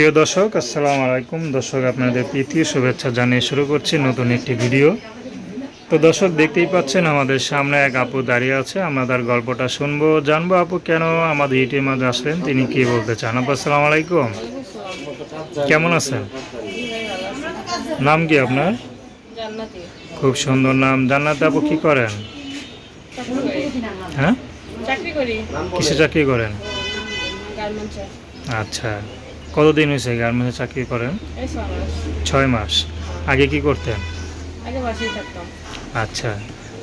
প্রিয় দর্শক আসসালামু আলাইকুম। দর্শক আপনাদের প্রীতি শুভেচ্ছা জানিয়ে শুরু করছি নতুন একটি ভিডিও। তো দর্শক দেখতেই পাচ্ছেন আমাদের সামনে এক আপু দাঁড়িয়ে আছে। আমরা তার গল্পটা শুনব জানব আপু কেন আমাদের ইটির মাঝে আসলেন? তিনি কি বলতে চান? আপু আসসালামু আলাইকুম। কেমন আছেন? নাম কি আপনার? খুব সুন্দর নাম। জান্নাত আপু কি করেন? হ্যাঁ? কিসে চাকরি করেন? আচ্ছা। কতদিন হয়েছে গার্মেন্টসে চাকরি করেন? ছয় মাস। আগে কি করতেন? আচ্ছা।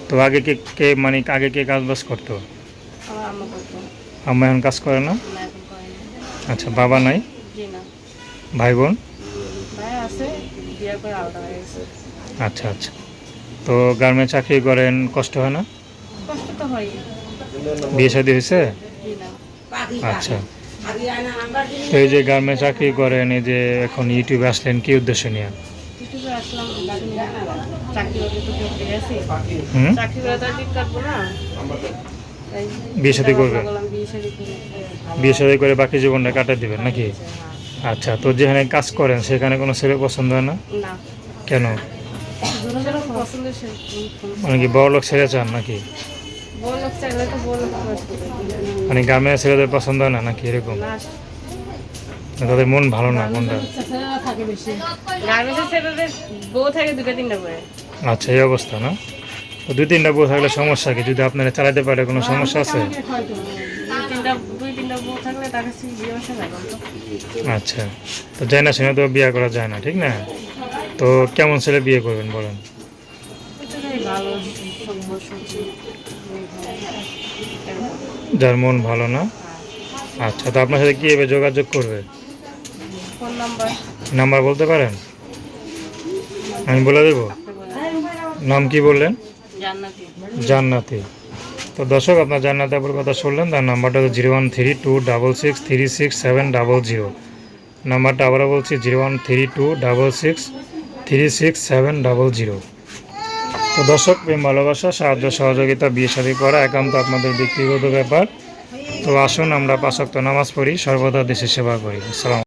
তো আগে কে কে মানে আগে কে কাজ বাজ করতো। আম্মা এখন কাজ করে না? আচ্ছা বাবা নাই? ভাই বোন? আচ্ছা আচ্ছা। তো গার্মেন্টস চাকরি করেন কষ্ট হয় না? বিয়ে শাদী হয়েছে? আচ্ছা। তো এই যে গার্মেন্টস চাকরি করেন এই যে এখন ইউটিউবে আসলেন কি উদ্দেশ্য নিয়ে? বিয়ে শাদী করবেন? বিয়ে শাদী করে বাকি জীবনটা কাটাতে দিবেন নাকি? হ্যাঁ। আচ্ছা তো যেখানে কাজ করেন সেখানে কোনো ছেলে পছন্দ হয় না? কেন? মানে কি বড় লোক ছেলে চান নাকি? মানে গ্রামের ছেলেদের পছন্দ হয় না নাকি এরকম? তাদের মন ভালো না কোনটা আচ্ছা এই অবস্থা না? তো দুই তিনটা বউ থাকলে সমস্যা কি? যদি আপনারা চালাতে পারে কোনো সমস্যা আছে? আচ্ছা তো যায় না শুনে তো বিয়ে করা যায় না ঠিক না? তো কেমন ছেলে বিয়ে করবেন বলেন? যার মন ভালো না? আচ্ছা তো আপনার সাথে কীভাবে যোগাযোগ করবে? নাম্বার। বলতে পারেন? আমি বলে দেবো? নাম কি বললেন? জান্নাতি। তো দর্শক আপনার জান্নাতি আপুর কথা শুনলেন তার নাম্বারটা zero one three two double six three six seven double zero. নাম্বারটা আবারও বলছি zero one three two double six three six seven double zero. তো দর্শক, প্রেম, ভালোবাসা, সাহায্য, সহযোগিতা, বিয়ে শাদী করা একান্ত আপনাদের ব্যক্তিগত ব্যাপার। তো আসুন আমরা পাশক্ত নামাজ পড়ি, সর্বদা দেশের সেবা করি। আসসালাম